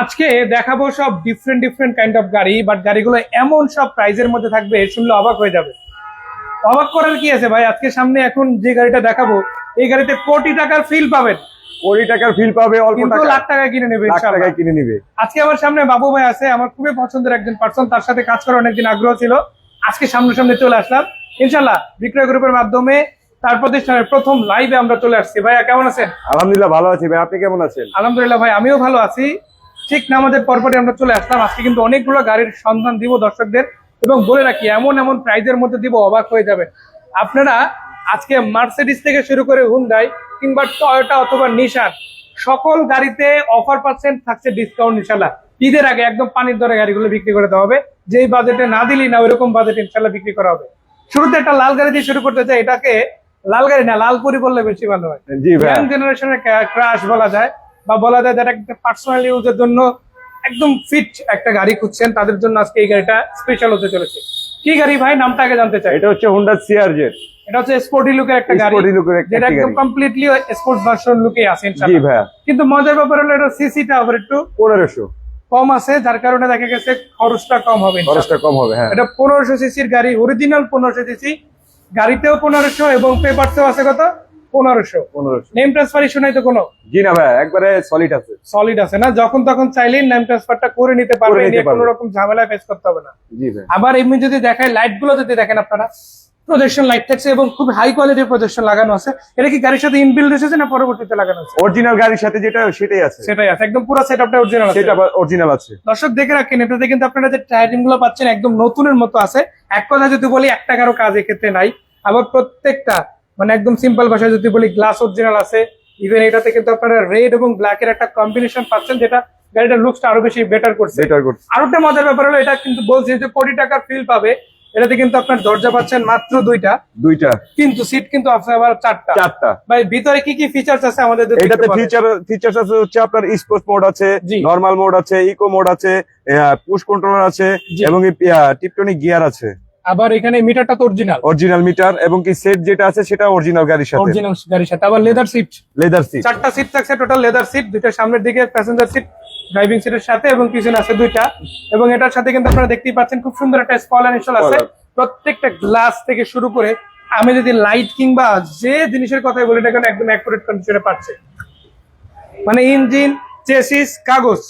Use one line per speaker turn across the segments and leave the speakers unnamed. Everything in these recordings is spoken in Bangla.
আজকে দেখাবো সব ডিফারেন্ট ডিফারেন্ট কাইন্ড অফ গাড়ি বাট গাড়িগুলো এমন সব প্রাইজের মধ্যে থাকবে শুনলে অবাক হয়ে যাবে। অবাক করার কি আছে ভাই? আজকে সামনে এখন যে গাড়িটা দেখাবো এই গাড়িতে কোটি টাকার ফিল পাবেন।
কোটি টাকার ফিল পাবে অল্প টাকা।
লাখ টাকায় কিনে নেবে
লাখ। টাকায় কিনে নিবে।
আজকে আমার সামনে বাবু ভাই আছে আমার খুবই পছন্দের একজন পার্সন তার সাথে কাজ করার অনেকদিন আগ্রহ ছিল। আজকে সামনে সামনে চলে আসলাম। ইনশাল্লাহ বিক্রয় গ্রুপের মাধ্যমে তার প্রতিষ্ঠানের প্রথম লাইভে আমরা চলে আসছি। ভাইয়া কেমন আছেন?
আলহামদুলিল্লাহ ভালো আছি। ভাই আপনি কেমন আছেন?
আলহামদুলিল্লাহ ভাই আমিও ভালো আছি। ঠিক নামাজের পরপরই আমরা চলে আসলাম। আজকে কিন্তু অনেকগুলো গাড়ির সন্ধান দিব দর্শকদের এবং বলে রাখি এমন এমন প্রাইজের মধ্যে দিব অবাক হয়ে যাবে। আপনারা আজকে মার্সিডিস থেকে শুরু করে হুন্ডাই কিংবা টয়োটা অথবা নিশান সকল গাড়িতে অফার পার্সেন্ট থাকছে ডিসকাউন্ট ইনশাল্লাহ ঈদের আগে একদম পানির দরে গাড়িগুলো বিক্রি করে দেওয়া হবে। যেই বাজেটে না দিলি না ওইরকম বাজেট ইনশাল্লাহ বিক্রি করা হবে। শুরুতে একটা লাল গাড়ি দিয়ে শুরু করতে চাই। এটাকে লাল গাড়ি না লালপুরি বললে বেশি ভালো হয়। ইয়াং জেনারেশনের ক্রাশ বলা যায়। বা বলা যায় যারা একটা পার্সোনাল ইউজের জন্য একদম ফিট একটা গাড়ি খুঁজছেন তাদের জন্য আজকে এই গাড়িটা স্পেশাল হতে চলেছে। কি গাড়ি ভাই? নামটা আগে জানতে চাই।
এটা হচ্ছে হুন্ডা সিআরজেড
এটা হচ্ছে স্পোর্টি লুকের একটা গাড়ি। যেটা একদম কমপ্লিটলি স্পোর্টস ভার্সন লুকে আছে
জি ভাইয়া।
কিন্তু মজার ব্যাপার হলো এটা সিসিটা আবার একটু
পনেরোশো।
কম আছে যার কারণে দেখা গেছে খরচটা কম হবে
খরচটা কম হবে হ্যাঁ।
এটা পনেরোশো সিসির গাড়ি অরিজিনাল পনেরোশো সিসি গাড়িতেও পনেরোশো এবং পেপারসেও আছে কত? পনেরোশো।
পনেরোশো।
নেম ট্রান্সফার ইস্যু নাই তো কোনো?
জি না ভাই একবারে সলিড আছে।
সলিড আছে না? যখন তখন চাইলেই নেম ট্রান্সফারটা করে নিতে পারবে
করে
কোনো রকম ঝামেলা ফেস করতে হবে না।
জি ভাই।
আবার এমনি যদি দেখায় লাইটগুলো যদি দেখেন আপনারা প্রজেকশন লাইট থাকছে এবং খুব হাই কোয়ালিটির প্রজেকশন লাগানো আছে। এটা কি গাড়ির সাথে ইনবিল্ড এসেছে না পরবর্তীতে লাগানো আছে?
অরিজিনাল গাড়ির সাথে যেটা সেটাই আছে।
সেটাই আছে একদম পুরো সেটআপটা অরিজিনাল আছে।
সেটা অরিজিনাল আছে।
দর্শক দেখে রাখেন এটাতে কিন্তু আপনারা যে টায়ারিংগুলো পাচ্ছেন একদম নতুনের মতো আছে। এক কথা যদি বলি এক টাকারও কাজ এক্ষেত্রে নাই। আবার প্রত্যেকটা মানে একদম সিম্পল ভাষায় যদি বলি গ্লাস অরিজিনাল আছে। ইভেন এটাতে কিন্তু আপনারা রেড এবং ব্ল্যাক এর একটা কম্বিনেশন পাচ্ছেন যেটা গাড়িটার লুকসটা আরও বেশি বেটার করছে।
বেটার করছে।
আরও একটা মজার ব্যাপার হলো এটা কিন্তু বলছে যে কোটি টাকার ফিল পাবে। এটাতে কিন্তু আপনার দরজা পাচ্ছেন মাত্র দুইটা।
দুইটা।
কিন্তু সিট কিন্তু আপনার আবার চারটা।
চারটা।
ভাই ভিতরে কি কি ফিচার্স আছে আমাদের
এটাতে ফিচার ফিচার্স আছে হচ্ছে আপনার স্পোর্টস মোড আছে। নরমাল মোড আছে ইকো মোড আছে পুশ কন্ট্রোলার আছে এবং টিপটনিক গিয়ার আছে।
আবার এখানে মিটারটা তো অরিজিনাল
অরিজিনাল মিটার এবং কি সেট যেটা আছে সেটা অরিজিনাল গাড়ির সাথে।
অরিজিনাল গাড়ির সাথে। আবার লেদার সিট
লেদার সিট
চারটা সিট থাকছে টোটাল লেদার সিট দুইটা সামনের দিকে প্যাসেঞ্জার সিট ড্রাইভিং সিটের সাথে এবং পিছনে আছে দুইটা। এবং এটার সাথে কিন্তু আপনারা দেখতেই পাচ্ছেন খুব সুন্দর একটা স্পয়লার ইনস্টল আছে। প্রত্যেকটা গ্লাস থেকে শুরু করে আমি যদি লাইট কিংবা যে জিনিসের কথাই বলি না কেন একদম অ্যাকুরেট কন্ডিশনে পাচ্ছে। মানে ইঞ্জিন চেসিস কাগজ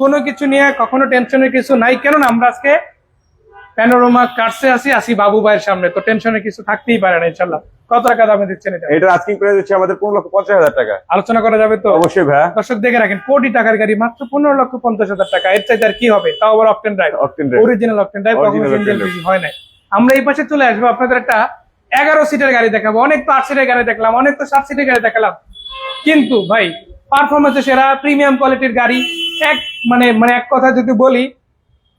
কোনো কিছু নিয়ে কখনো টেনশনের কিছু নাই। কেননা আমরা আজকে প্যানোরোমা কাটসে আসি আসি বাবু ভাইয়ের সামনে। তো টেনশনে কিছু থাকতেই পারে না ইনশাল্লাহ। কত টাকা দামে দিচ্ছেন এটা?
এটার আস্কিং প্রাইস হচ্ছে আমাদের পনেরো লক্ষ পঞ্চাশ হাজার টাকা।
আলোচনা করা যাবে তো?
অবশ্যই ভাইয়া।
দর্শক দেখে রাখেন কোটি টাকার গাড়ি মাত্র পনেরো লক্ষ পঞ্চাশ হাজার টাকা। এর চাইতে আর কি হবে? তাও আবার octane drive
octane rate
original octane drive কখনো সিঙ্গেল বেশি হয় নাই। আমরা এই পাশে চলে আসব আপনাদের একটা এগারো সিটের গাড়ি দেখাবো। অনেক তো আট সিটের গাড়ি দেখলাম অনেক তো সাত সিটের গাড়ি দেখালাম। কিন্তু ভাই পারফরমেন্স সেরা প্রিমিয়াম কোয়ালিটির গাড়ি এক মানে মানে এক কথা যদি বলি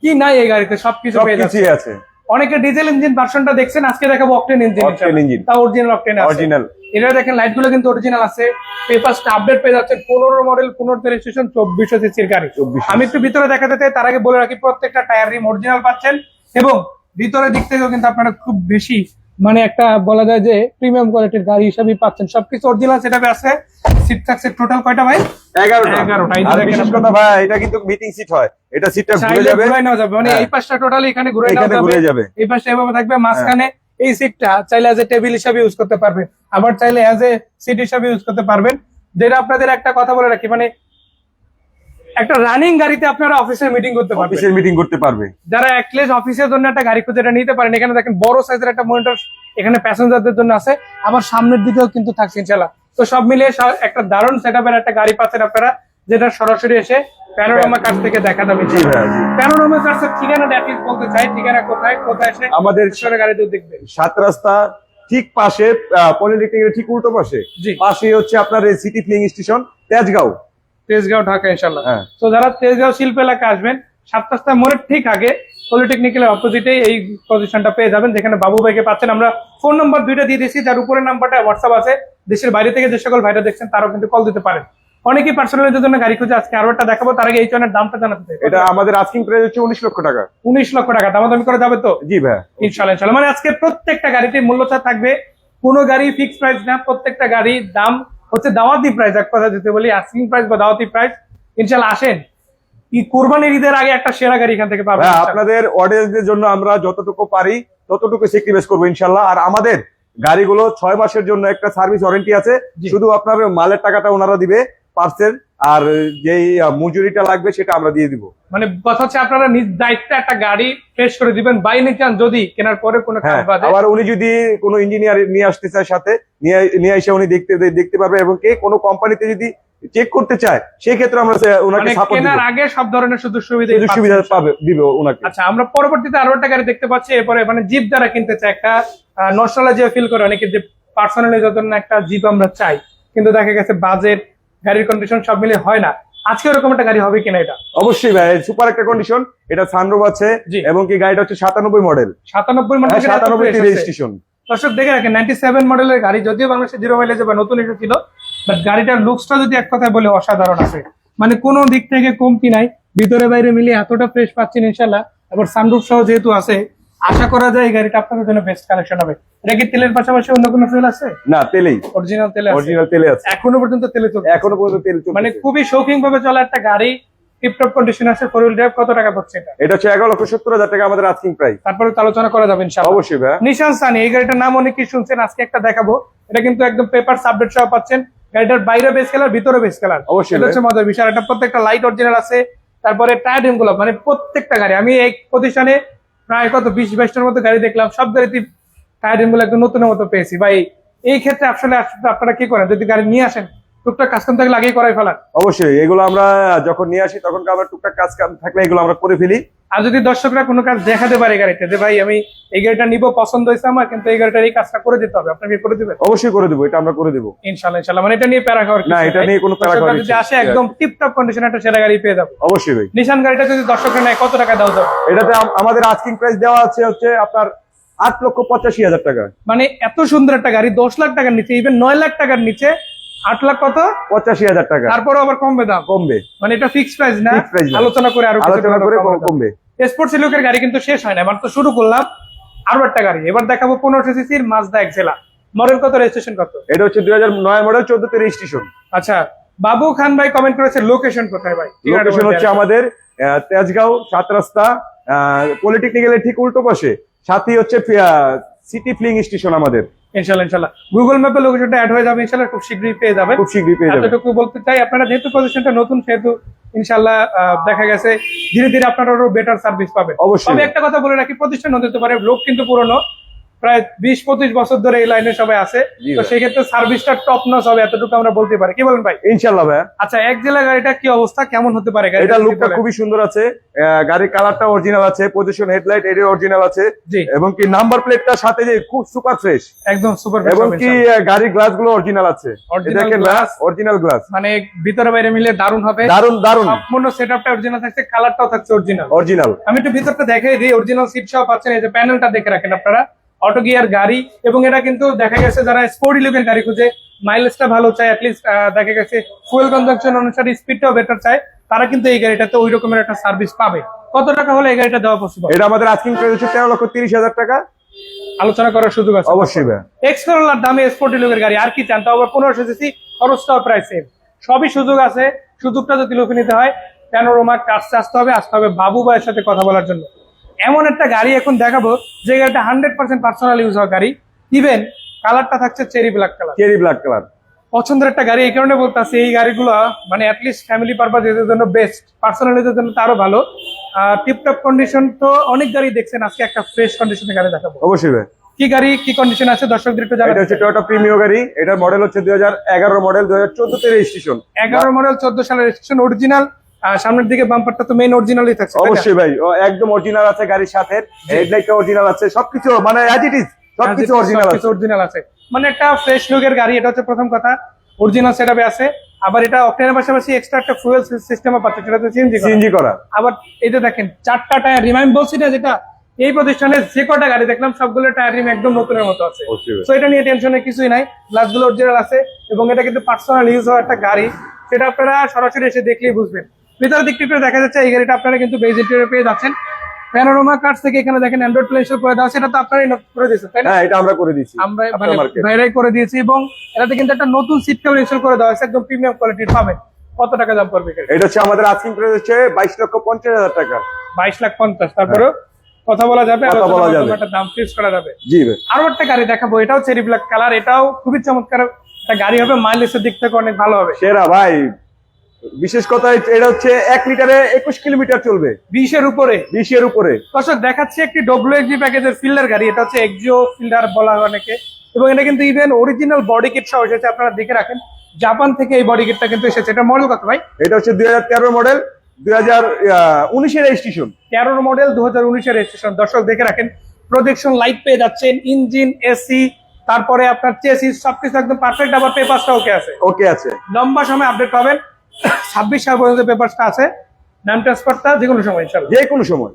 কি নাই এই গাড়িতে? সবকিছু পেয়ে যাচ্ছে।
আছে।
অনেকে ডিজেল ইঞ্জিন ভার্সনটা দেখছেন আজকে দেখাবো অকটেন ইঞ্জিন
অকটেন ইঞ্জিন
তা অরিজিনাল অকটেন আছে।
অরিজিনাল
এটা দেখেন লাইটগুলো কিন্তু অরিজিনাল আছে। পেপারসটা আপডেট পেয়ে যাচ্ছেন পনেরো মডেল পনেরো রেজিস্ট্রেশন চব্বিশশো সিসির গাড়ি।
2400
আমি একটু ভিতরে দেখাতে চাই তার আগে বলে রাখি প্রত্যেকটা টায়ার রিম অরিজিনাল পাচ্ছেন। এবং ভিতরে দিক থেকেও কিন্তু আপনারা খুব বেশি মানে একটা বলা যায় যে প্রিমিয়াম কোয়ালিটির গাড়ি হিসাবেই পাচ্ছেন। সবকিছু অরিজিনাল সেটাপে আছে। সিট থাকছে টোটাল কয়টা ভাই?
এগারোটা।
এগারোটা, এই যে
আর বিশেষ কথা ভাই এটা কিন্তু মিটিং সিট হয়। এটা সিটটা ঘুরে যাবে।
ঘুরাই নেওয়া যাবে। মানে
হ্যাঁ।
এই পাশটা টোটালি এখানে ঘুরে
এখানে
যাবে।
ঘুরে যাবে।
এই পাশটা এভাবে থাকবে। মাঝখানে এই সিটটা চাইলে অ্যাজ এ টেবিল হিসাবে ইউজ করতে পারবেন। আবার চাইলে অ্যাজ এ সিট হিসাবে ইউজ করতে পারবেন। যেটা আপনাদের একটা কথা বলে রাখি মানে একটা রানিং গাড়িতে আপনারা অফিসের মিটিং করতে পারবেন।
অফিসের মিটিং করতে পারবে।
যারা একলেস অফিসের জন্য একটা গাড়ি খুঁজে এটা নিতে পারেন এখানে দেখেন বড় সাইজের একটা মনিটর এখানে প্যাসেঞ্জারদের জন্য আছে। আবার সামনের দিকেও কিন্তু থাকছে ইনশাল্লাহ তো সব মিলিয়ে একটা দারুণ সেট একটা গাড়ি পাচ্ছেন আপনারা যেটা সরাসরি এসে প্যানোরামা কাছ থেকে দেখা যাবে।
জি ভাইয়া জি।
প্যানোরামা কাছের ঠিকানাটা অ্যাটলিস্ট বলতে চাই ঠিকানা কোথায় কোথায় এসে
আমাদের
গাড়িতে দেখবেন
সাত রাস্তা ঠিক পাশে পলিটেকনিকের ঠিক উল্টো পাশে। পাশে হচ্ছে আপনার city filling station Tejgaon.
Tejgaon Dhaka ইনশাল্লাহ
হ্যাঁ।
তো যারা তেজগাঁও শিল্প এলাকা আসবেন সাত রাস্তা মোড়ের ঠিক আগে পলিটেকনিক্যালের অপোজিটেই এই পজিশনটা পেয়ে যাবেন যেখানে বাবু ভাইকে পাচ্ছেন। আমরা ফোন নাম্বার দুইটা দিয়ে দিয়েছি যার উপরের নাম্বারটা হোয়াটসঅ্যাপ আছে। দেশের বাইরে থেকে যে সকল ভাইরা দেখছেন তারাও কিন্তু কল দিতে পারেন। অনেকেই পার্সোনালিটির জন্য গাড়ি খুঁজে আজকে আরও একটা দেখাবো তার আগে এই চনের দামটা জানাতে চাই।
এটা আমাদের আস্কিং প্রাইস হচ্ছে উনিশ লক্ষ টাকা।
উনিশ লক্ষ টাকা দামাদামি করা যাবে তো?
জি ভাইয়া।
ইনশাল্লাহ ইনশাল্লাহ মানে আজকে প্রত্যেকটা গাড়িতে মূল্য থাকবে কোনো গাড়ি ফিক্স প্রাইস না প্রত্যেকটা গাড়ির দাম হচ্ছে দাওয়াতি প্রাইস এক কথা যেতে বলি আস্কিং প্রাইস বা দাওয়াতি প্রাইস ইনশাল্লাহ আসেন। ই- কোরবানির ঈদের আগে একটা সেরা গাড়ি এখান থেকে পাবেন।
আপনাদের অডিয়েন্সদের জন্য আমরা যতটুকু পারি ততটুকু স্যাক্রিফাইস করব ইনশাল্লাহ আর আমাদের গাড়িগুলো ছয় মাসের জন্য একটা সার্ভিস ওয়ারেন্টি আছে। শুধু আপনার মালের টাকাটা ওনারা দিবে পার্সেল আর যেই মজুরিটা লাগবে সেটা আমরা দিয়ে দিব।
মানে কথা হচ্ছে আপনারা নিজ দায়িত্বে একটা গাড়ি ফ্রেশ করে দিবেন বাই চান যদি কেনার পরে কোনো কাজ
হ্যাঁ
বাদে
আবার উনি যদি কোনো ইঞ্জিনিয়ার নিয়ে আসতে চায় সাথে নিয়ে নিয়ে এসে উনি দেখতে দেখতে পারবে এবং কে কোনো কোম্পানিতে যদি চেক করতে চায় সেই ক্ষেত্রে আমরা ওনাকে
মানে
সাপোর্ট দিব।
কেনার আগে সব ধরনের সুযোগ সুবিধা
সুবিধা পাবে দিব ওনাকে।
আচ্ছা আমরা পরবর্তীতে আরও একটা গাড়ি দেখতে পাচ্ছি এরপরে মানে জিপ যারা কিনতে চায় একটা নস্টালজিয়া ফিল করে অনেকে যে পার্সোনালি জন্য একটা জিপ আমরা চাই কিন্তু দেখা গেছে বাজেট গাড়ির কন্ডিশন সব মিলে হয় না। আজকে এরকম একটা গাড়ি হবে কিনা এটা?
অবশ্যই ভাই সুপার একটা কন্ডিশন এটা সানরুফ আছে। এবং কি গাড়িটা হচ্ছে সাতানব্বই মডেল
সাতানব্বই মডেল
সাতানব্বই রেজিস্ট্রেশন
দর্শক দেখে রাখেন নাইনটি সেভেন মডেলের গাড়ি যদিও বাংলাদেশে জিরো মাইলেজে বা নতুন এসেছিল বাট গাড়িটার লুকসটা যদি এক কথায় বলে অসাধারণ আছে। মানে কোনো দিক থেকে কমতি নাই ভিতরে বাইরে মিলিয়ে এতটা ফ্রেশ পাচ্ছেন ইনশাল্লাহ আবার সানরুফ সহ যেহেতু আছে আশা করা যায় এই গাড়িটা আপনাদের জন্য বেস্ট কালেকশন হবে। এটা কি তেলের পাশাপাশি অন্য কোনো ফিল আছে?
না তেলেই।
অরিজিনাল তেলে আছে।
অরিজিনাল তেলে আছে।
এখনও পর্যন্ত তেলে চলছে।
এখনও পর্যন্ত তেল চলছে।
মানে খুবই শৌখিন ভাবে চলা একটা গাড়ি টিপটপ কন্ডিশন আছে ফোর হুইল ড্রাইভ কত টাকা পড়ছে এটা?
এটা হচ্ছে এগারো লক্ষ সত্তর হাজার টাকা আমাদের আস্কিং প্রাইস
তারপরে আলোচনা করা যাবে ইনশাআল্লাহ।
অবশ্যই ভাই
নিশান সানি এই গাড়িটার নাম অনেকেই শুনছেন আজকে একটা দেখাবো। এটা কিন্তু একদম পেপার সাবডেট সহ পাচ্ছেন। গাড়িটার বাইরে বেস কালার ভিতরে বেস কালার
অবশ্যই
এটা হচ্ছে মজার বিষয়। এটা প্রত্যেকটা লাইট অরিজিনাল আছে। তারপরে টায়ারগুলো মানে প্রত্যেকটা গাড়ি। আমি এই প্রতিষ্ঠানে প্রায় কত, বিশ, বাইশটার মতো গাড়ি দেখলাম। সব গাড়িতে টায়ারগুলো একদম নতুনের মতো পেয়েছি। ভাই, এই ক্ষেত্রে আসলে আপনারা কি করেন? যদি গাড়ি নিয়ে আসেন টুকটাক কাস্টম থাকলে আগেই করাই ফেলান
অবশ্যই এগুলো আমরা যখন নিয়ে আসি তখন আমরা টুকটাক কাজ কাম থাকলে এগুলো আমরা করে ফেলি।
আর যদি দর্শকরা কোনো কাজ দেখাতে পারে গাড়িতে যে ভাই আমি এই গাড়িটা নিবো পছন্দ হয়েছে আমার কিন্তু এই গাড়িটার এই কাজটা করে দিতে হবে আপনাকে করে দিবেন?
অবশ্যই করে দেবো এটা আমরা করে দেবো।
ইনশাল্লাহ ইনশাল্লাহ মানে এটা নিয়ে প্যারা খাওয়ার
না, এটা নিয়ে কোনো প্যারা খাওয়ার
যদি আসে। একদম টিপটপ কন্ডিশন একটা সেরা গাড়ি পেয়ে যাবে।
অবশ্যই ভাই।
নিশান গাড়িটা যদি দর্শকরা নেয় কত টাকা দাও যাবে?
এটাতে আমাদের আস্কিং প্রাইস দেওয়া আছে হচ্ছে আপনার আট লক্ষ পঁচাশি হাজার টাকা।
মানে এত সুন্দর একটা গাড়ি দশ লাখ টাকার নিচে ইভেন নয় লাখ টাকার নিচে আট লাখ কত?
পঁচাশি হাজার টাকা।
তারপরে আবার কমবে দাম?
কমবে।
মানে এটা ফিক্সড প্রাইস না? আলোচনা করে আরও
আলোচনা করে কমবে।
স্পোর্টস লুকের গাড়ি কিন্তু শেষ হয় না। এবার তো শুরু করলাম। আরও একটা গাড়ি। এবার দেখাবো পনেরোশো সিসির মাজদা এক্সেলা মডেল কত? রেজিস্ট্রেশন কত?
এটা হচ্ছে দুই হাজার নয় মডেল চোদ্দ তে রেজিস্ট্রেশন
আচ্ছা বাবু খান ভাই কমেন্ট করেছে লোকেশন কোথায় ভাই?
লোকেশন হচ্ছে আমাদের তেজগাঁও সাত রাস্তা পলিটেকনিক্যালের ঠিক উল্টো পাশে। সাথেই হচ্ছে সিটি ফ্লিং স্টেশন আমাদের।
ইনশাল্লাহ ইনশাল্লাহ গুগল ম্যাপে লোকেশনটা অ্যাড হয়ে যাবে ইনশাল্লাহ খুব শীঘ্রই পেয়ে যাবেন।
খুব শীঘ্রই পেয়ে যাবেন।
এতটুকু বলতে চাই আপনারা যেহেতু প্রতিষ্ঠানটা নতুন সেহেতু ইনশাল্লাহ দেখা গেছে ধীরে ধীরে আপনারা বেটার সার্ভিস পাবেন।
অবশ্যই।
একটা কথা বলে রাখি প্রতিষ্ঠান পারে লোক কিন্তু পুরনো প্রায় বিশ পঁচিশ বছর ধরে এই লাইনে সবাই আছে। তো সেক্ষেত্রে সার্ভিসটা টপ হবে এতটুকু আমরা বলতে পারি। কি বলেন ভাই?
ইনশাল্লাহ ভাইয়া।
আচ্ছা এক জেলা গাড়িটা কি অবস্থা? কেমন হতে পারে
এটা লুকটা খুবই সুন্দর আছে। আহ, গাড়ির কালারটা অরিজিনাল আছে পজিশন হেডলাইট এর অরিজিনাল আছে। এবং কি নাম্বার প্লেটটার সাথে যে খুব সুপার ফ্রেশ
একদম সুপার
এবং কি গাড়ির গ্লাসগুলো অরিজিনাল আছে দেখেন
glass।
অরিজিনাল গ্লাস
মানে ভিতরে বাইরে মিলে দারুণ হবে।
দারুণ দারুণ
সম্পূর্ণ সেট আপটা অরিজিনাল থাকছে কালারটাও থাকছে অরিজিনাল
অরিজিনাল
আমি একটু ভিতরটা দেখাই দিই অরিজিনাল সিট সহ পাচ্ছেন এই যে প্যানেলটা দেখে রাখেন আপনারা। অটো গিয়ার গাড়ি এবং এটা কিন্তু দেখা গেছে যারা স্পোর্ট ইলেভেন গাড়ি খুঁজে মাইলেজটা ভালো চায় অ্যাটলিস্ট দেখা গেছে ফুয়েল কনজাকশন অনুসারে স্পিডটাও বেটার চায় তারা কিন্তু এই গাড়িটাতে ওই রকমের একটা সার্ভিস পাবে। কত টাকা হলে এই গাড়িটা দেওয়া পসিবল
এটা আমাদের আস্কিং প্রাইস হচ্ছে তেরো লক্ষ তিরিশ হাজার টাকা।
আলোচনা করার সুযোগ আছে।
অবশ্যই
এক্সকোলার দামে স্পোর্ট ইলেভেন গাড়ি আর কি চান? তাও আবার পনেরোশো সিসি খরচটাও প্রায় সেম সবই সুযোগ আছে সুযোগটা যদি লোকে নিতে হয় কেন প্যানোরোমা কাছে আসতে হবে আসতে হবে বাবু ভাইয়ের সাথে কথা বলার জন্য। এমন একটা গাড়ি এখন দেখাবো যে গাড়িটা হান্ড্রেড পার্সেন্ট পার্সোনাল ইউজ হওয়া গাড়ি। ইভেন কালারটা থাকছে cherry black colour
cherry black colour
পছন্দের একটা গাড়ি এই কারণে বলতেছি এই গাড়িগুলো মানে অ্যাটলিস্ট ফ্যামিলি পারপাস এদের জন্য বেস্ট পার্সোনাল এদের জন্য তো আরও ভালো। টিপটপ কন্ডিশন তো অনেক গাড়ি দেখছেন আজকে একটা ফ্রেশ কন্ডিশনে গাড়ি দেখাবো।
অবশ্যই ভাই।
কি গাড়ি কি কন্ডিশন আছে? দর্শকদের একটু
এটা হচ্ছে টয়োটা প্রিমিয় গাড়ি। এটার মডেল হচ্ছে দুই হাজার এগারো মডেল দুই হাজার চোদ্দ তে রেজিস্ট্রেশন
এগারো মডেল চোদ্দ সালের রেজিস্ট্রেশন অরিজিনাল সামনের দিকে বাম্পারটা তো মেইন অরিজিনালই থাকছে
অবশ্যই ভাই একদম অরিজিনাল আছে গাড়ির সাথে হেডলাইটটা অরিজিনাল আছে সবকিছু মানে অ্যাজ ইট ইজ সবকিছু অরিজিনাল আছে।
অরিজিনাল আছে। মানে একটা ফ্রেশ লুকের গাড়ি এটা হচ্ছে প্রথম কথা। অরিজিনাল সেটআপে আছে। আবার এটা অকটেনের পাশাপাশি এক্সট্রা একটা ফুয়েল সিস্টেমও পাচ্ছে সেটা তো সিএনজি
সিএনজি করা।
আবার এই যে দেখেন চারটা টায়ার রিম আমি বলছি না যেটা এই প্রতিষ্ঠানে যে কটা গাড়ি দেখলাম সবগুলো টায়ার রিম একদম নতুনের মতো আছে। তো এটা নিয়ে টেনশনের কিছুই নাই। গ্লাসগুলো অরিজিনাল আছে এবং এটা কিন্তু পার্সোনাল ইউজ হওয়া একটা গাড়ি। সেটা আপনারা সরাসরি এসে দেখলেই বুঝবেন। ভিতরের দিকটা একটু দেখা যাচ্ছে এই গাড়িটা আপনারা কিন্তু বেজ ইন্টেরিয়র পেয়ে যাচ্ছেন। প্যানোরামা কার্ড থেকে এখানে দেখেন অ্যান্ড্রয়েড প্লে স্টোর করে দেওয়া সেটা তো আপনারাই করে দিয়েছেন তাই না?
হ্যাঁ এটা আমরা করে দিয়েছি
আমরা মানে। বাইরে করে দিয়েছি এবং এটাতে কিন্তু একটা নতুন সিট কেবল ইনস্টল করে দেওয়া হয়েছে একদম প্রিমিয়াম কোয়ালিটির পাবেন। কত টাকা দাম পড়বে
এটা হচ্ছে আমাদের আস্কিং প্রাইস হচ্ছে বাইশ লক্ষ পঞ্চাশ হাজার টাকা।
বাইশ লাখ পঞ্চাশ তারপরেও কথা বলা যাবে
কথা বলা যাবে।
একটা দাম ফিক্স করা যাবে।
জি ভাই।
আরও একটা গাড়ি দেখাবো এটাও চেরি ব্ল্যাক কালার এটাও খুবই চমৎকার একটা গাড়ি হবে মাইলেজের দিক থেকে অনেক ভালো হবে।
সেরা ভাই বিশেষ কথা এটা হচ্ছে এক লিটারে একুশ কিলোমিটার চলবে।
বিশের উপরে।
বিশের উপরে।
দর্শক দেখাচ্ছে একটি ডব্লিউএক্সজি প্যাকেজের ফিল্ডার গাড়ি এটা হচ্ছে এক্সিও ফিল্ডার বলা হয় অনেকে। এবং এটা কিন্তু ইভেন অরিজিনাল বডি কিট সহ এসেছে আপনারা দেখে রাখেন। জাপান থেকে এই বডি কিটটা কিন্তু এসেছে। এটা মডেল কত ভাই?
এটা হচ্ছে দুই হাজার তেরো মডেল দুই হাজার উনিশের রেজিস্ট্রেশন
তেরোর মডেল দু হাজার উনিশের রেজিস্ট্রেশন দর্শক দেখে রাখেন প্রোজেকশন লাইট পেয়ে যাচ্ছেন ইঞ্জিন এসি তারপরে আপনার চেসিস সবকিছু একদম পারফেক্ট আবার পেপারসটা ওকে আছে।
ওকে আছে।
লম্বা সময় আপডেট পাবেন। ছাব্বিশ সাল পর্যন্ত পেপারসটা আছে। নাম ট্রান্সফারটা যে কোনো সময় ইনশাল্লাহ
যে কোনো সময়।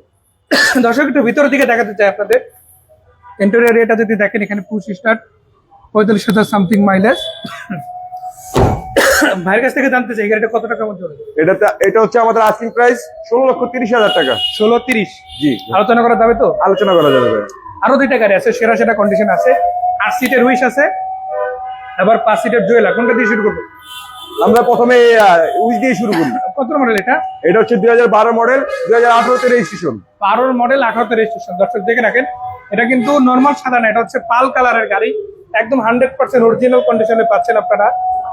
দর্শক একটু ভিতরের দিকে দেখাতে চাই আপনাদের। ইন্টেরিয়র এটা যদি দেখেন এখানে পুশ স্টার্ট পঁয়তাল্লিশ হাজার সামথিং মাইলেজ ভাইয়ের কাছ থেকে জানতে চাই কত টাকা মধ্যে হবে?
এটা হচ্ছে আমাদের আস্কিং প্রাইস ষোলো লক্ষ তিরিশ হাজার টাকা।
ষোলো তিরিশ?
জি।
আলোচনা করা যাবে তো?
আলোচনা করা যাবে
আরও দুইটা গাড়ি আছে সেরা সেরা কন্ডিশন আছে। আট সিটের উইশ আছে। আবার পাঁচ সিটের জুয়েলা কোনটা দিয়ে শুরু করব?
আমরা প্রথমে উইচ দিয়ে শুরু করি।
কত মডেল এটা?
এটা হচ্ছে দুই হাজার বারো মডেল দুই হাজার আঠারোতে রেজিস্ট্রেশন
বারোর মডেল আঠারোতে রেজিস্ট্রেশন দর্শক দেখে রাখেন এটা কিন্তু নর্মাল সাদা না এটা হচ্ছে পাল কালারের গাড়ি। একদম হান্ড্রেড পার্সেন্ট অরিজিনাল কন্ডিশনে পাচ্ছেন আপনারা।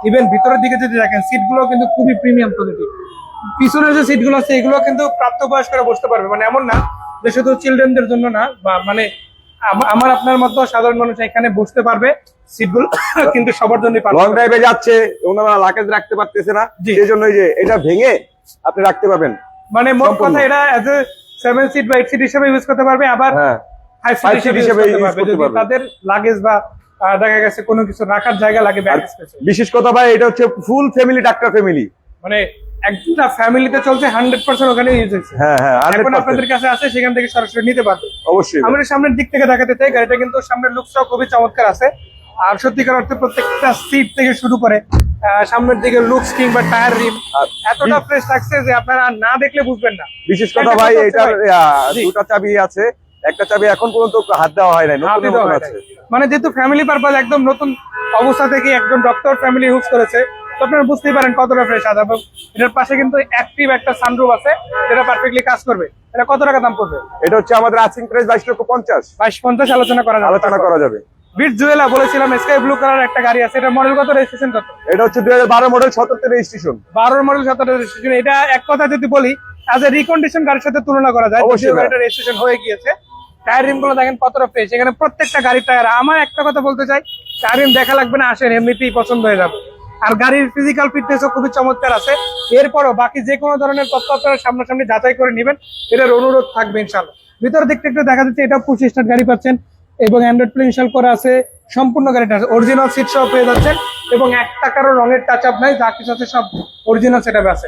ইভেন ভিতরের দিকে যদি দেখেন সিটগুলো কিন্তু খুবই প্রিমিয়াম কোয়ালিটি পিছনের যে সিটগুলো আছে এগুলো কিন্তু প্রাপ্তবয়স্করা বসতে পারবে। মানে এমন না যে শুধু চিলড্রেনদের জন্য না বা মানে আমার আপনার মতো সাধারণ মানুষ এখানে বসতে পারবে। সিটগুলো কিন্তু সবার জন্য
লং ড্রাইভে যাচ্ছে ওনারা লাকেজ রাখতে পারতেছে না। সেই জন্য যে এটা ভেঙে আপনি রাখতে পারবেন।
মানে মোট কথা এটা এজ এ সেভেন সিট বা এইট সিট হিসেবে ইউজ করতে পারবে আবার
হ্যাঁ।
ফাইভ সিট হিসেবে। তাদের লাগেজ বা দেখা গেছে কোনো কিছু রাখার জায়গা লাগে
বিশেষ কথা ভাই এটা হচ্ছে ফুল ফ্যামিলি ডাক্তার ফ্যামিলি
মানে একটা ফ্যামিলিতে চলছে হান্ড্রেড পার্সেন্ট ওখানে ইউজ হচ্ছে
হ্যাঁ হ্যাঁ
এখন আপনাদের কাছে আছে সেখান থেকে সরাসরি নিতে পারবে।
অবশ্যই।
আমরা সামনের দিক থেকে দেখাতে চাই গাড়িটা কিন্তু সামনের লুকসটাও খুবই চমৎকার আছে। আর সত্যিকার অর্থে প্রত্যেকটা সিট থেকে শুরু করে সামনের দিকে লুকস কিংবা টায়ার রিম এতটা ফ্রেশ লাগছে যে আপনারা না দেখলে বুঝবেন না।
বিশেষ কথা
একটা
ভাই এটার
জি।
দুটা চাবি আছে একটা চাবি এখন পর্যন্ত হাত দেওয়া হয় নাই নতুন আছে।
মানে যেহেতু ফ্যামিলি পারপাস একদম নতুন অবস্থা থেকে একদম ডক্টর ফ্যামিলি ইউজ করেছে তো আপনারা বুঝতেই পারেন কতটা ফ্রেশ আছে এবং এটার পাশে কিন্তু অ্যাক্টিভ একটা সানরুফ আছে যেটা পারফেক্টলি কাজ করবে। এটা কত টাকা দাম পড়বে?
এটা হচ্ছে আমাদের আস্কিং প্রাইস বাইশ লক্ষ পঞ্চাশ।
বাইশ পঞ্চাশ আলোচনা করা যাবে।
আলোচনা করা যাবে।
বিট জুয়েলা বলেছিলাম স্কাই ব্লু কালার একটা গাড়ি আছে এটা মডেল কত রেজিস্ট্রেশন কত?
এটা হচ্ছে দুই হাজার বারো মডেল রেজিস্ট্রেশন
রেজিস্ট্রেশন এটা এক কথা যদি বলি অ্যাজ এ রিকন্ডিশন গাড়ির সাথে তুলনা করা যায় যদিও। রেজিস্ট্রেশন হয়ে গিয়েছে। টায়ার রিমগুলো দেখেন কতটা ফ্রেশ এখানে প্রত্যেকটা গাড়ির টায়ার আমার একটা কথা বলতে চাই টায়ার রিম দেখা লাগবে না আসেন এমনিতেই পছন্দ হয়ে যাবে। আর গাড়ির ফিজিক্যাল ফিটনেসও খুবই চমৎকার আছে। এরপরও বাকি যে কোনো ধরনের তথ্য আপনারা সামনাসামনি যাচাই করে নেবেন এটার অনুরোধ থাকবে ইনশাল্লাহ ভিতরের দিকটা একটু দেখা যাচ্ছে এটা পঁচিশ স্টার গাড়ি পাচ্ছেন। এবং অ্যান্ড্রয়েড প্লে ইনস্টল করা আছে। সম্পূর্ণ গাড়িটা অরিজিনাল সিট সহ পেয়ে যাচ্ছেন এবং এক টাকারও রঙের টাচ আপ নাই যা কিছু আছে সব অরিজিনাল সেট আছে।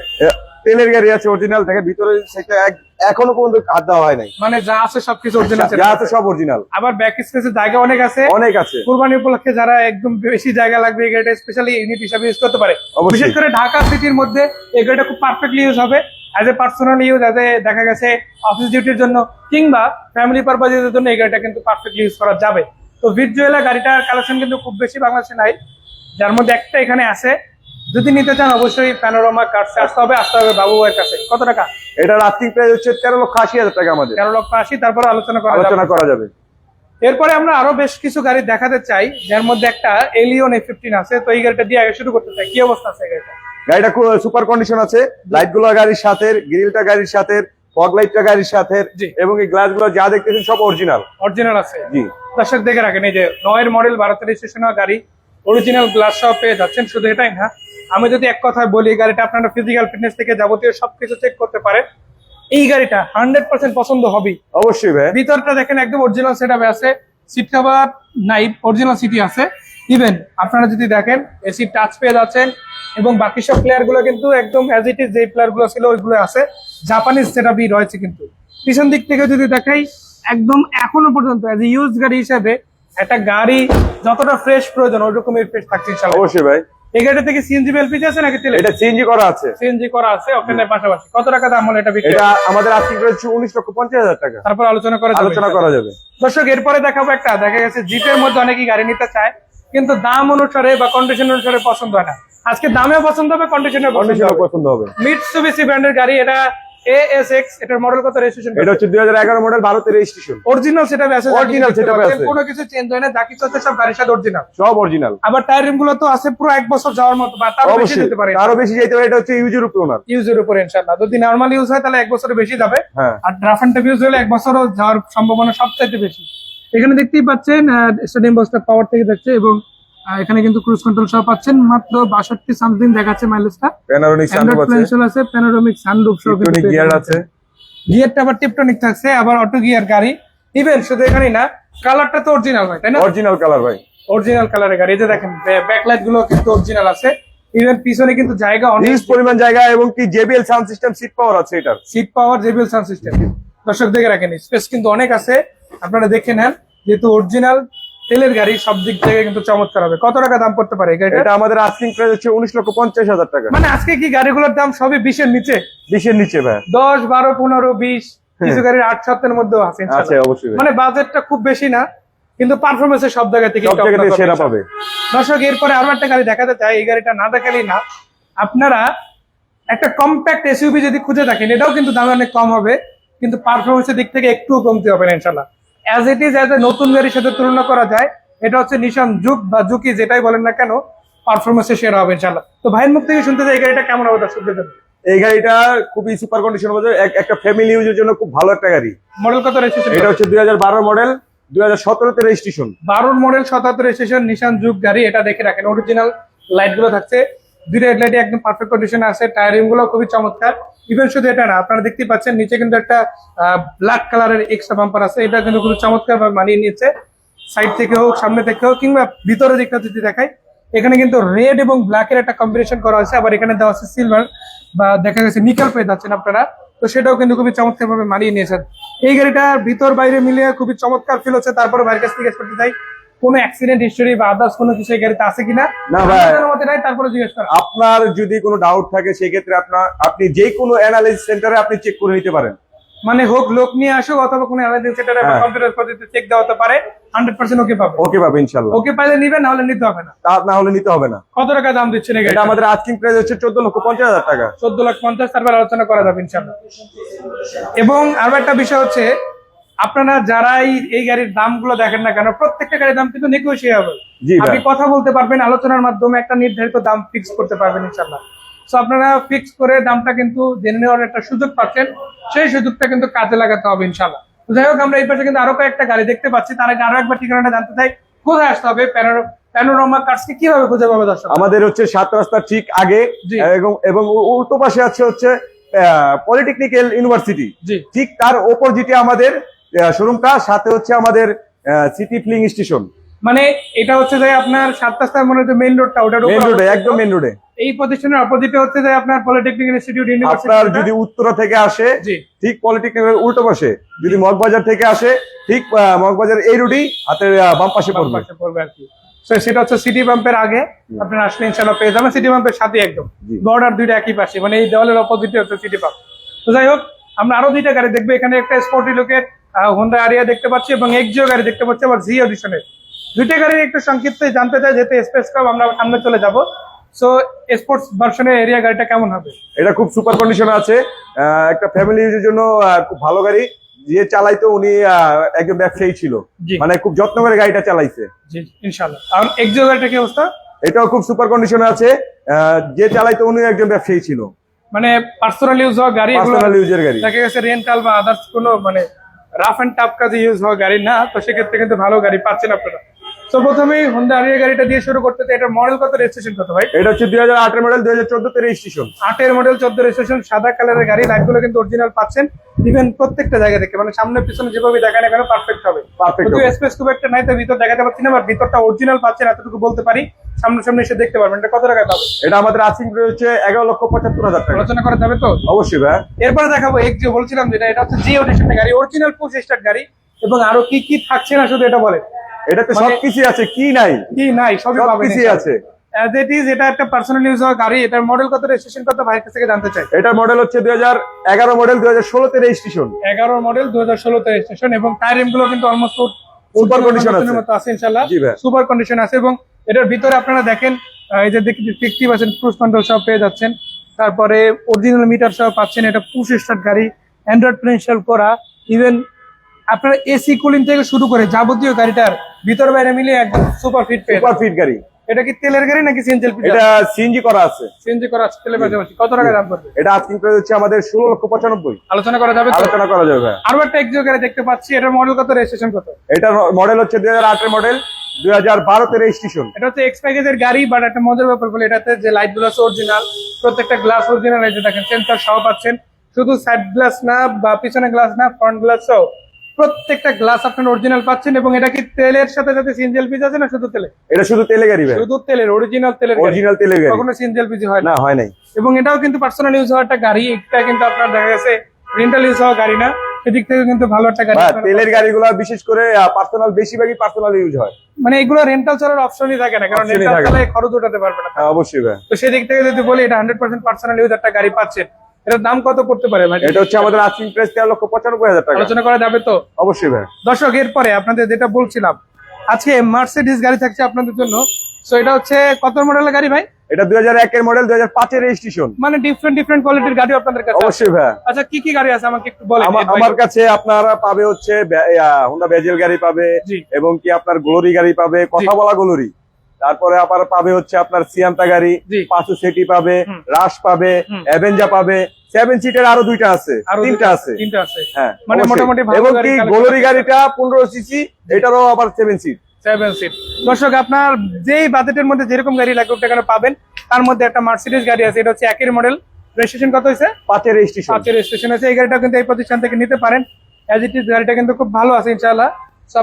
তেলের গাড়ি আছে অরিজিনাল থেকে ভিতরে সেটা এক- এখনও পর্যন্ত হাত দেওয়া হয় নাই।
মানে যা আছে সবকিছু অরিজিনাল
যা আছে। সব অরিজিনাল
আবার ব্যাক স্পেসে জায়গা অনেক আছে।
অনেক আছে।
কুরবানি উপলক্ষে যারা একদম বেশি জায়গা লাগবে এই গাড়িটা স্পেশালি ইউনিট হিসাবে ইউজ করতে পারে। বিশেষ করে ঢাকা সিটির মধ্যে এই গাড়িটা খুব পারফেক্টলি ইউজ হবে। As a personal use as a দেখা গেছে অফিস ডিউটির জন্য কিংবা ফ্যামিলি পারপাজের জন্য এই গাড়িটা কিন্তু পারফেক্টলি ইউজ করা যাবে। তো ভিট জুয়েলা গাড়িটার কালেকশন কিন্তু খুব বেশি বাংলাদেশে নাই। যার মধ্যে একটা এখানে আছে। যদি নিতে চান অবশ্যই প্যানোরামা কার্ডসে আসতে হবে আসতে হবে বাবু ভাইয়ের কাছে। কত টাকা?
এটার আস্কিং প্রাইস হচ্ছে তেরো লক্ষ আশি হাজার টাকা আমাদের।
তেরো লক্ষ আশি তারপরে আলোচনা করা
আলোচনা করা যাবে।
এরপরে আমরা আরও বেশ কিছু গাড়ি দেখাতে চাই যার মধ্যে একটা এলিয়ন এ ফিফটিন আছে। তো এই গাড়িটা দিয়ে আগে শুরু করতে চাই। কি অবস্থা আছে এই গাড়িটা
গাড়িটা খুব সুপার কন্ডিশন আছে। লাইটগুলো গাড়ির সাথে গ্রিলটা গাড়ির সাথে ফগ লাইটটা গাড়ির সাথে। এবং এই গ্লাসগুলো যা দেখতেছেন সব অরিজিনাল
অরিজিনাল আছে।
জি।
দর্শক দেখে রাখেন এই যে নয়ের মডেল ভারতের রেজিস্ট্রেশন গাড়ি অরিজিনাল গ্লাস সহ পেয়ে যাচ্ছেন শুধু এটাই না। আমি যদি এক কথায় বলি গাড়িটা আপনারা ফিজিক্যাল ফিটনেস থেকে যাবতীয় সবকিছু চেক করতে পারে এই গাড়িটা হান্ড্রেড পার্সেন্ট পছন্দ হবে
অবশ্যই ভাই।
ভিতরটা দেখেন একদম অরিজিনাল সেট আছে। সিট কভার নাই অরিজিনাল সিটি আছে। ইভেন আপনারা যদি দেখেন এসি টাচ পেয়ে যাচ্ছেন এবং বাকি সব প্লেয়ারগুলো কিন্তু একদম অ্যাজ ইট ইজ যে প্লেয়ারগুলো ছিল ওইগুলো আছে। জাপানিজ সেট রয়েছে কিন্তু। পিছন দিক থেকে যদি দেখাই একদম এখনও পর্যন্ত অ্যাজ ইউজ গাড়ি হিসেবে একটা গাড়ি যতটা ফ্রেশ প্রয়োজন ওই রকমের ফ্রেশ থাকছে ইনশাল্লাহ
অবশ্যই ভাই।
এই গাড়িটা থেকে সিএনজি এলপিজি আছে নাকি তেলে
এটা সিএনজি করা আছে।
সিএনজি করা আছে ওখানে পাশাপাশি। কত টাকা দাম হলো এটা বিক্রি
এটা আমাদের প্রাইস হচ্ছে উনিশ লক্ষ পঞ্চাশ হাজার টাকা।
তারপর আলোচনা করা যাবে।
আলোচনা করা যাবে।
দর্শক এরপরে দেখাবো একটা দেখা গেছে জিপের মধ্যে অনেকেই গাড়ি নিতে চায়। কিন্তু দাম অনুসারে বা কন্ডিশন অনুসারে পছন্দ হয় না। আজকে দামেও পছন্দ হবে কন্ডিশনে পছন্দ হবে। মিটসুবিসি ব্র্যান্ডের গাড়ি এটা এএসএক্স এটার মডেল কত রেজিস্ট্রেশন
এটা হচ্ছে দুই হাজার এগারো মডেল ভারতের রেজিস্ট্রেশন
অরিজিনাল সেটা আছে
setup এ আছে।
কোনো কিছু চেঞ্জ হয় না যা কিছু আছে সব গাড়ির সাথে অরিজিনাল
সব অরিজিনাল
আবার টায়ার রিমগুলো তো আছে পুরো এক বছর যাওয়ার মতো বা তারও বেশি যেতে পারে।
আরও বেশি যেতে পারে এটা হচ্ছে ইউজের উপর ওনার
ইউজের উপরে ইনশাআল্লাহ। যদি নরমাল ইউজ হয় তাহলে এক বছরের বেশি যাবে।
হ্যাঁ।
আর ড্রাফ অ্যান্ড ইউজ হলে এক বছরও যাওয়ার সম্ভাবনা সবচাইতে বেশি। এখানে দেখতেই পাচ্ছেন স্টেডিয়াম বক্সটা পাওয়ার থেকে যাচ্ছে এবং এখানে কিন্তু ক্রুজ কন্ট্রোল সহ পাচ্ছেন মাত্র বাষট্টি সামথিং দেখাচ্ছে মাইলেজটা
প্যানারোনিক সানরুফ আছে।
আছে প্যানোরামিক সানরুফ সহ
গিয়ার আছে।
গিয়ারটা আবার টিপটনিক থাকছে আবার অটো গিয়ার গাড়ি। ইভেন শুধু এখানেই না কালারটা তো অরিজিনাল হয় তাই না?
অরিজিনাল কালার ভাই।
অরিজিনাল কালারের গাড়ি এই যে দেখেন ব্যাকলাইটগুলো কিন্তু অরিজিনাল আছে। ইভেন পিছনে কিন্তু জায়গা অনেক
পরিমাণ জায়গা এবং কি JBL sound system seat power আছে এটার।
Seat power JBL sound system দর্শক দেখে রাখেন স্পেস কিন্তু অনেক আছে। আপনারা দেখে নেন যেহেতু অরিজিনাল তেলের গাড়ি সব দিক থেকে কিন্তু চমৎকার হবে। কত টাকা দাম পড়তে পারে এই গাড়িটা
এটা আমাদের আস্কিং প্রাইস হচ্ছে উনিশ লক্ষ পঞ্চাশ হাজার টাকা।
মানে আজকে কি গাড়িগুলোর দাম সবই বিশের নিচে?
বিশের নিচে ভাই।
দশ বারো পনেরো বিশ কিছু গাড়ির আট সাতের মধ্যেও আছে
আছে অবশ্যই
মানে বাজেটটা খুব বেশি না কিন্তু পারফরমেন্সের সব জায়গা থেকে
সেরা পাবে।
দর্শক এরপরে আরও একটা গাড়ি দেখাতে চাই এই গাড়িটা না দেখালেই না। আপনারা একটা কম্প্যাক্ট এসইউভি যদি খুঁজে থাকেন এটাও কিন্তু দামে অনেক কম হবে কিন্তু পারফরমেন্সের দিক থেকে একটুও কমতে হবে না ইনশাল্লাহ as it is as a নতুন গাড়ির সাথে তুলনা করা যায় এটা হচ্ছে নিশান যুগ বা যুকি যেটাই বলেন না কেন পারফরমেন্সে সেরা হবে ইনশাল্লাহ তো ভাইয়ের মুখ থেকে শুনতে চাই এই গাড়িটা কেমন হবে দর্শকদের জন্য
এই গাড়িটা খুবই সুপার কন্ডিশন এক- একটা ফ্যামিলি ইউজের জন্য খুব ভালো একটা গাড়ি।
মডেল কত রেজিস্ট্রেশন
এটা হচ্ছে দুই হাজার বারো মডেল দুই হাজার সতেরোতে রেজিস্ট্রেশন
বারোর মডেল সতাত্তর রেজিস্ট্রেশন নিশান যুগ গাড়ি এটা দেখে রাখেন। অরিজিনাল লাইটগুলো থাকছে। দুইটা হেডলাইট একদম পারফেক্ট কন্ডিশনে আছে টায়ারিংগুলো খুবই চমৎকার। ইভেন শুধু এটা না, আপনারা দেখতে পাচ্ছেন, নিচে কিন্তু একটা ব্ল্যাক কালারের এক্সট্রা বাম্পার আছে। এটা কিন্তু খুব চমৎকার ভাবে মানিয়ে নিয়েছে। সাইড থেকে হোক সামনে থেকে হোক কিংবা ভিতরের দিকটা যদি দেখাই, এখানে কিন্তু রেড এবং ব্ল্যাক এর একটা কম্বিনেশন করা হয়েছে। আবার এখানে দেওয়া আছে সিলভার বা দেখা গেছে নিকেল পেয়ে যাচ্ছেন আপনারা। তো সেটাও কিন্তু খুবই চমৎকার ভাবে মানিয়ে নিয়েছেন। এই গাড়িটার ভিতর বাইরে মিলিয়ে খুবই চমৎকার ফিল হচ্ছে। তারপরে ভাইয়ের কাছ থেকে করতে চাই কোনো অ্যাক্সিডেন্ট হিস্টোরি বা আদার্স কোনো কিছু এই গাড়িতে আছে কিনা?
না ভাই।
মতে নাই তারপরে জিজ্ঞেস করা
আপনার যদি কোনো ডাউট থাকে সেক্ষেত্রে আপনার আপনি যে কোনো অ্যানালাইজ সেন্টারে আপনি চেক করে নিতে পারেন।
মানে হোক লোক নিয়ে আসুক অথবা কোনো অ্যানালাইসিস সেন্টারে বা। কম্পিউটার পদ্ধতিতে চেক দেওয়া হতে পারে হান্ড্রেড পার্সেন্ট ওকে পাবে।
ওকে পাবে ইনশাল্লাহ।
ওকে পাইলে নিবেন নাহলে নিতে হবে না।
তা না হলে নিতে হবে না।
কত টাকা দাম দিচ্ছেন এই
এটা
গাড়িটা?
আমাদের আস্কিং প্রাইস হচ্ছে চোদ্দ লক্ষ পঞ্চাশ হাজার টাকা।
চোদ্দ লাখ পঞ্চাশ তারপর আলোচনা করা যাবে ইনশাল্লাহ। এবং আরও একটা বিষয় হচ্ছে আপনারা যারাই এই গাড়ির দামগুলো দেখেন না কেন প্রত্যেকটা গাড়ির দাম কিন্তু নেগোসিয়েবল। আপনি কথা বলতে পারবেন আলোচনার মাধ্যমে একটা নির্ধারিত দাম ফিক্স করতে পারবেন ইনশাল্লাহ তো আপনারা ফিক্স করে দামটা কিন্তু জেনে নেওয়ার একটা সুযোগ পাচ্ছেন সেই সুযোগটা কিন্তু কাজে লাগাতে হবে ইনশাল্লাহ যাই হোক আমরা এই পাশে কিন্তু আরও কয়েকটা গাড়ি দেখতে পাচ্ছি তার আগে আরও একবার ঠিকানাটা জানতে চাই কোথায় আসতে হবে? প্যানোরামা কার্সকে কীভাবে খুঁজে পাবে দর্শক?
আমাদের হচ্ছে সাত রাস্তার ঠিক আগে এবং এবং উল্টো পাশে আছে হচ্ছে পলিটেকনিক্যাল ইউনিভার্সিটি ঠিক তার ওপর অপোজিটে আমাদের শোরুমটা সাথে হচ্ছে আমাদের সিটি ফ্লিং স্টেশন
মানে এটা হচ্ছে যে আপনার সাত রাস্তার মনে হচ্ছে মেইন রোডটা
মেন
উপর
রোডে একদম মেন রোডে
এই প্রতিষ্ঠানের অপোজিটে হচ্ছে যে আপনার পলিটেকনিক ইনস্টিটিউট
আপনার যদি উত্তরা থেকে আসে ঠিক পলিটেকনিক্যাল উল্টো পাশে যদি মগবাজার থেকে আসে ঠিক মগবাজার এই রুটেই হাতের বাম পাশে পড়বে।
পাশে পড়বে আর কি। সেটা হচ্ছে সিটি পাম্পের আগে আপনার আসলে ইনশাল্লাহ পেয়ে যাবেন। সিটি পাম্পের সাথে একদম। বর্ডার দুইটা একই পাশে মানে এই দেওয়ালের অপোজিটে হচ্ছে সিটি পাম্প তো যাই হোক আমরা আরও দুইটা গাড়ি দেখব। এখানে একটা স্পোর্টি লোকের হোন্ডা আরিয়া দেখতে পাচ্ছি এবং এক্সিও গাড়ি দেখতে পাচ্ছি আবার জি অডিশনের দুইটা গাড়ির একটু সংক্ষিপ্ত জানতে চাই যেহেতু স্পেস কাপ আমরা সামনে চলে যাব। সো স্পোর্টস ভার্সনের এরিয়া গাড়িটা কেমন হবে?
এটা খুব সুপার কন্ডিশন আছে। একটা ফ্যামিলি ইউজের জন্য খুব ভালো গাড়ি। যে চালাইতো উনি একজন ব্যবসায়ী ছিল। মানে খুব যত্ন করে গাড়িটা চালাইছে।
জি ইনশাল্লাহ আর এক্সিও গাড়িটা কি অবস্থা?
এটাও খুব সুপার কন্ডিশনে আছে। যে চালাইতো উনি একজন ব্যবসায়ী ছিল।
মানে পার্সোনাল ইউজ হওয়া গাড়ি
পার্সোনাল ইউজের গাড়ি।
দেখা গেছে রেন্টাল বা আদার্স কোনো মানে রাফ অ্যান্ড টাফ কাজে ইউজ হওয়া গাড়ি না, তো সেক্ষেত্রে কিন্তু ভালো গাড়ি পাচ্ছেন আপনারা। তো প্রথমেই হোন্ডা আরিয়া গাড়িটা দিয়ে শুরু করতে এটা মডেল কত? রেজিস্ট্রেশন কত ভাই?
এটা হচ্ছে দুই হাজার আটের মডেল দুই হাজার চোদ্দতে রেজিস্ট্রেশন
আটের মডেল চোদ্দ রেজিস্ট্রেশন সাদা কালারের গাড়ি। লাইটগুলো কিন্তু অরিজিনাল পাচ্ছেন। ইভেন প্রত্যেকটা জায়গা থেকে মানে সামনে পিছনে যেভাবে দেখা না কেন পারফেক্ট হবে।
পারফেক্ট
যদিও স্পেস খুব একটা নাই তো ভিতর দেখাতে পারছি না বা ভিতরটা অরিজিনাল পাচ্ছেন এতটুকু বলতে পারি। সামনে সামনে এসে দেখতে পারবেন। এটা কত টাকায় পাবে
এটা আমাদের প্রাইস হচ্ছে এগারো লক্ষ পঁচাত্তর হাজার টাকা।
আলোচনা করা যাবে তো?
অবশ্যই ভাই।
এরপরে দেখাবো এক যে বলছিলাম যেটা এটা হচ্ছে জি অডিশনের গাড়ি অরিজিনাল পুশ স্টার্ট গাড়ি। এবং আরও কি কি থাকছে না শুধু এটা বলে
এটাতে
মানে-
সবকিছু আছে কি নাই?
কি নাই সবই পাবেন
আছে।
অ্যাজ ইট ইজ এটা একটা পার্সোনাল ইউজ হওয়া গাড়ি এটার মডেল কত রেজিস্ট্রেশন কত ভাইয়ের কাছ থেকে জানতে চাই।
এটার মডেল হচ্ছে দুই হাজার এগারো মডেল দুই হাজার ষোলোতে রেজিস্ট্রেশন
এগারো মডেল দু হাজার ষোলোতে রেজিস্ট্রেশন এবং টায়ারগুলো কিন্তু অলমোস্ট
condition আছে।
মতো আছে ইনশাল্লাহ সুপার কন্ডিশন আছে এবং এটার ভিতরে আপনারা দেখেন এই যে দেখতে দেখতে পাচ্ছেন ক্রুজ কন্ট্রোল সহ পেয়ে যাচ্ছেন। তারপরে অরিজিনাল মিটার সহ পাচ্ছেন এটা পুশ স্টার্ট গাড়ি অ্যান্ড্রয়েড প্রিন্সিয়াল করা ইভেন আপনারা এসি কুলিং থেকে শুরু করে যাবতীয় গাড়িটার ভিতর বাইরে মিলিয়ে একদম সুপার ফিট
সুপার ফিট গাড়ি।
এটা কি তেলের গাড়ি নাকি সিএনজি
এটা সিএনজি করা আছে।
সিএনজি করা আছে তেলের পাশাপাশি কত টাকা দাম পড়বে?
এটা আস্কিং প্রাইস হচ্ছে আমাদের ষোলো লক্ষ পঁচানব্বই।
আলোচনা করা যাবে
আলোচনা করা যাবে।
আরও একটা এক্সিও গাড়ি দেখতে পাচ্ছি এটার মডেল কত রেজিস্ট্রেশন কত?
এটার মডেল হচ্ছে দুই হাজার আটের মডেল দুই হাজার বারোতে রেজিস্ট্রেশন
এটা হচ্ছে এক্স প্যাকেজের গাড়ি বাট একটা মজার ব্যাপার বলে এটাতে যে লাইটগুলো আছে অরিজিনাল প্রত্যেকটা গ্লাস অরিজিনাল এই যে দেখেন সেন্সার সহ পাচ্ছেন। শুধু সাইড গ্লাস না বা পিছনে গ্লাস না ফ্রন্ট গ্লাস সহ। প্রত্যেকটা গ্লাস আপনার অরিজিনাল পাচ্ছেন এবং এটা কি তেলের সাথে সাথে সিএনজি এলপিজি আছে না শুধু তেলে?
এটা শুধু তেলে গাড়ি
শুধু তেলের অরিজিনাল তেলের
অরিজিনাল তেলের গাড়ি।
কখনো সিএনজি এলপিজি হয় না।
হয় নাই।
এবং এটাও কিন্তু পার্সোনাল ইউজ হওয়ার একটা গাড়ি এটা কিন্তু আপনার দেখা গেছে রেন্টাল ইউজ হওয়া গাড়ি না। সেদিক থেকে কিন্তু ভালো একটা গাড়ি
তেলের গাড়িগুলো বিশেষ করে পার্সোনাল বেশিরভাগই পার্সোনাল ইউজ হয়।
মানে এগুলো রেন্টাল চলার অপশনই থাকে না কারণ রেন্টাল। চালায় খরচ উঠাতে পারবে না।
হ্যাঁ, অবশ্যই
তো সেদিক থেকে যদি বলি এটা হান্ড্রেড পার্সেন্ট পার্সোনাল ইউজ একটা গাড়ি পাচ্ছেন। এটার দাম কত পড়তে পারে ভাই?
এটা হচ্ছে আমাদের আস্কিং প্রাইস তেরো লক্ষ পঁচানব্বই হাজার টাকা।
আলোচনা করা যাবে তো?
অবশ্যই ভাই।
দর্শক এরপরে আপনাদের যেটা বলছিলাম আজকে মার্সিডিজ গাড়ি থাকছে আপনাদের জন্য। তো এটা হচ্ছে কত মডেলের গাড়ি ভাই?
এটা দুই হাজার একের মডেল দুই হাজার পাঁচের রেজিস্ট্রেশন
মানে ডিফারেন্ট ডিফারেন্ট কোয়ালিটির গাড়ি আপনাদের কাছে
অবশ্যই ভাই।
আচ্ছা কি কি গাড়ি আছে? আমাকে একটু বলেন।
আমার কাছে আপনারা পাবে হচ্ছে হোন্ডা বেজেল গাড়ি পাবে। এবং কি আপনার গ্লোরি গাড়ি পাবে কথা বলা গ্লোরি তারপরে আবার পাবে হচ্ছে আপনার সিয়ান্তা গাড়ি
জি।
পাঁচশো সেটি পাবে। রাশ পাবে অ্যাভেঞ্জা পাবে সেভেন সিটের আরও দুইটা আছে তিনটা আছে।
তিনটা আছে।
হ্যাঁ
মানে মোটামুটি
এবং কি গ্লোরি। গাড়িটা পনেরো সিসি এটারও আবার সেভেন সিট
সেভেন সিট দর্শক আপনার যেই বাজেটের মধ্যে যেরকম গাড়ি না কেন পাবেন? তার মধ্যে একটা মার্সিডিজ গাড়ি আছে এটা হচ্ছে একই মডেল রেজিস্ট্রেশন কত হয়েছে?
পাঁচের রেজিস্ট্রেশন
পাঁচের রেজিস্ট্রেশন আছে। এই গাড়িটা কিন্তু এই প্রতিষ্ঠান থেকে নিতে পারেন। অ্যাজ ইট ইজ গাড়িটা কিন্তু খুব ভালো আছে ইনশাআল্লাহ।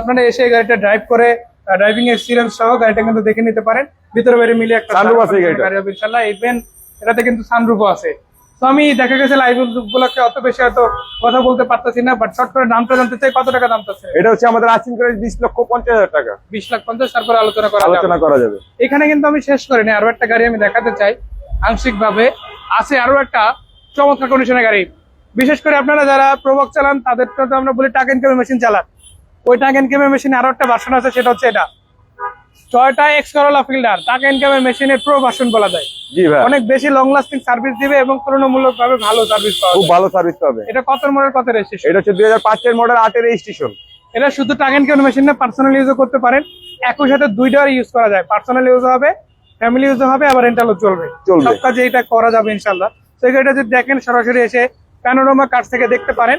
আপনারা এসে এই গাড়িটা ড্রাইভ করে ড্রাইভিং এক্সপিরিয়েন্স সহ গাড়িটা কিন্তু দেখে নিতে পারেন। ভিতরে বাইরে মিলে একটা
Sunroof আছে গাড়িটা।
ইনশাআল্লাহ ইভেন এটাতে কিন্তু সানরুফও আছে। তো আমি দেখা গেছে লাইভ উপলক্ষে অত বেশি হয়তো কথা বলতে পারতেছি না বাট শর্ট করে দামটা জানতে চাই কত টাকা দাম আছে
এটা হচ্ছে আমাদের আস্কিং করে বিশ লক্ষ পঞ্চাশ হাজার টাকা।
বিশ লাখ পঞ্চাশ তারপরে আলোচনা করা
আলোচনা করা যাবে।
এখানে কিন্তু আমি শেষ করিনি আরও একটা গাড়ি আমি দেখাতে চাই। আংশিক ভাবে আছে আরও একটা চমৎকার কন্ডিশনের গাড়ি। বিশেষ করে আপনারা যারা প্রবক চালান তাদের তো আমরা বলি টাক কেমে মেশিন চালান। ওই টাক কেমে মেশিনে আরও একটা ভার্সন আছে সেটা হচ্ছে এটা। টয়টা এক্স করোলা ফিল্ডার টাক কেমে মেশিনের প্রো ভার্সন বলা যায়।
জি ভাই।
অনেক বেশি লং লাস্টিং সার্ভিস দিবে এবং তুলনামূলক ভাবে ভালো সার্ভিস পাওয়া
খুব ভালো সার্ভিস পাবে।
এটা কত মডেল কত রেজিস্ট্রেশন
এটা হচ্ছে দুই হাজার পাঁচের মডেল আটের রেজিস্ট্রেশন
এটা শুধু টাক কেমে মেশিন না পার্সোনাল ইউজও করতে পারেন। একই সাথে দুইটার ইউজ করা যায়। পার্সোনাল ইউজ হবে ফ্যামিলি ইউজ হবে আবার রেন্টালও চলবে। সব কাজে এটা করা যাবে ইনশাল্লাহ তো গাড়িটা যদি দেখেন সরাসরি এসে প্যানোরামা কার থেকে দেখতে পারেন।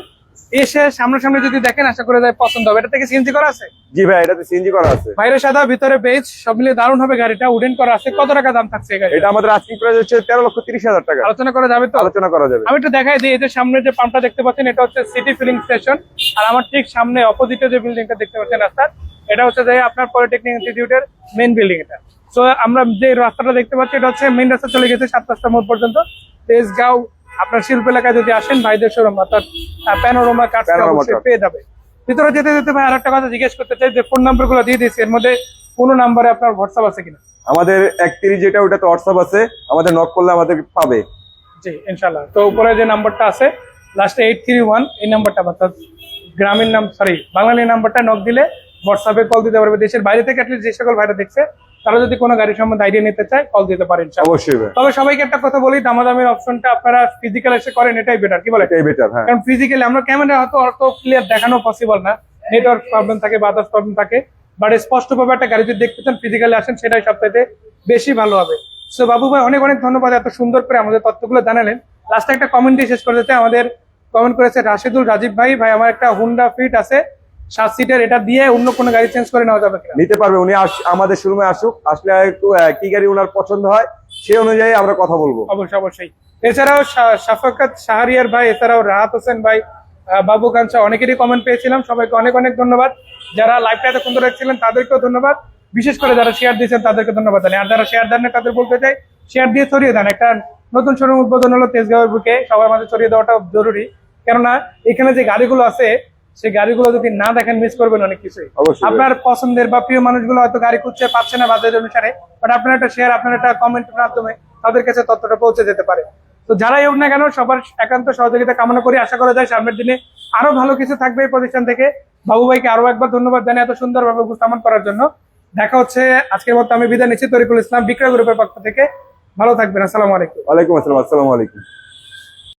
এসে সামনাসামনি যদি দেখেন আশা করে যায় পছন্দ হবে। এটা থেকে সিএনজি করা আছে?
জি ভাই এটাতে সিএনজি করা আছে।
বাইরে সাদা ভিতরে বেজ সব মিলিয়ে দারুণ হবে গাড়িটা। উডেন করা আছে। কত টাকা দাম থাকছে গাড়ি
এটা আমাদের আস্কিং প্রাইস হচ্ছে তেরো লক্ষ তিরিশ হাজার টাকা।
আলোচনা করা যাবে তো?
আলোচনা করা যাবে।
আমি একটু দেখাই দিই এই যে সামনে যে পাম্পটা দেখতে পাচ্ছেন এটা হচ্ছে সিটি ফিলিং স্টেশন আর আমার ঠিক সামনে অপোজিটে যে বিল্ডিংটা দেখতে পাচ্ছেন রাস্তার এটা হচ্ছে যে আপনার পলিটেকনিক ইনস্টিটিউটের মেইন বিল্ডিং এটা। তো আমরা যে রাস্তাটা দেখতে পাচ্ছি এটা হচ্ছে মেইন রাস্তা চলে গেছে সাত রাস্তা মোড় পর্যন্ত। তেজগাঁও আপনার শিল্প এলাকায় যদি আসেন ভাইদের শোরুম অর্থাৎ প্যানোরোমা কার্ড
card।
পেয়ে যাবে। ভিতরে যেতে যেতে ভাই আর একটা কথা জিজ্ঞেস করতে চাই যে ফোন নাম্বারগুলো দিয়ে দিয়েছি এর মধ্যে কোনো নাম্বারে আপনার হোয়াটসঅ্যাপ আছে কিনা?
আমাদের একত্রিশ যেটা ওটাতে হোয়াটসঅ্যাপ আছে। আমাদের নক করলে আমাদের পাবে।
জি ইনশাল্লাহ তো উপরে যে নাম্বারটা আছে লাস্টে এইট থ্রি ওয়ান এই নাম্বারটা অর্থাৎ গ্রামীণ নাম সরি বাঙালি নাম্বারটা নক দিলে হোয়াটসঅ্যাপে কল দিতে পারবে। দেশের বাইরে থেকে অ্যাটলিস্ট যে সকল ভাইরা দেখছে তারা যদি কোনো গাড়ি সম্বন্ধে আইডিয়া নিতে চায় কল দিতে পারেন
অবশ্যই
তবে সবাইকে একটা কথা বলি দামাদামের অপশনটা আপনারা ফিজিক্যাল এসে করেন এটাই বেটার কি বলে
এটাই বেটার হ্যাঁ।
কারণ ফিজিক্যালি আমরা ক্যামেরা হয়তো অত ক্লিয়ার দেখানো পসিবল না। নেটওয়ার্ক প্রবলেম থাকে বাতাস প্রবলেম থাকে বাট স্পষ্টভাবে একটা গাড়ি যদি দেখতে চান ফিজিক্যালি আসেন সেটাই সবচাইতে বেশি ভালো হবে। সো বাবু ভাই অনেক অনেক ধন্যবাদ এত সুন্দর করে আমাদের তথ্যগুলো জানালেন। লাস্টে একটা কমেন্ট দিয়ে শেষ করে চাই। আমাদের কমেন্ট করেছে রাশিদুল রাজীব ভাই। ভাই আমার একটা হুন্ডা ফিট আছে। সাত সিটের এটা দিয়ে অন্য কোনো গাড়ি চেঞ্জ করে নেওয়া যাবে
নিতে পারবে উনি আমাদের শোরুমে আসুক আসলে কি গাড়ি ওনার পছন্দ হয় সেই অনুযায়ী আমরা কথা বলব।
অবশ্যই অবশ্যই। এছাড়াও শাফাকাত শাহরিয়ার ভাই এছাড়াও রাহাত হোসেন ভাই বাবু কাঞ্চা অনেকেরই কমেন্ট পেয়েছিলাম সবাইকে অনেক অনেক ধন্যবাদ। যারা লাইভটা এতক্ষণ ধরে দেখছিলেন তাদেরকেও ধন্যবাদ। বিশেষ করে যারা শেয়ার দিয়েছেন তাদেরকে ধন্যবাদ জানাই। আর যারা শেয়ার দেন না তাদের বলতে চাই শেয়ার দিয়ে ছড়িয়ে দেন। একটা নতুন শোরুম উদ্বোধন হলো তেজগাঁওয়ের বুকে সবার মাঝে ছড়িয়ে দেওয়াটা জরুরি। কেননা এখানে যে গাড়িগুলো আছে সেই গাড়িগুলো যদি না দেখেন মিস করবেন অনেক কিছুই। আপনার পছন্দের বা প্রিয় মানুষগুলো হয়তো গাড়ি খুঁজছে পাচ্ছে না বাজার অনুসারে বাট আপনার একটা শেয়ার আপনার একটা কমেন্টের মাধ্যমে তাদের কাছে তথ্যটা পৌঁছে যেতে পারে। তো যারাই হোক না কেন সবার একান্ত সহযোগিতা কামনা করি। আশা করা যায় সামনের দিনে আরও ভালো কিছু থাকবে এই প্রতিষ্ঠান থেকে। বাবু ভাইকে আরও একবার ধন্যবাদ জানাই এত সুন্দরভাবে উপস্থাপন করার জন্য। দেখা হচ্ছে আজকের মতো আমি বিদায় নিচ্ছি। তরিকুল ইসলাম বিক্রয় গ্রুপের পক্ষ থেকে। ভালো থাকবেন আসসালামু আলাইকুম।
ওয়ালাইকুম আসসালাম আসসালামু আলাইকুম।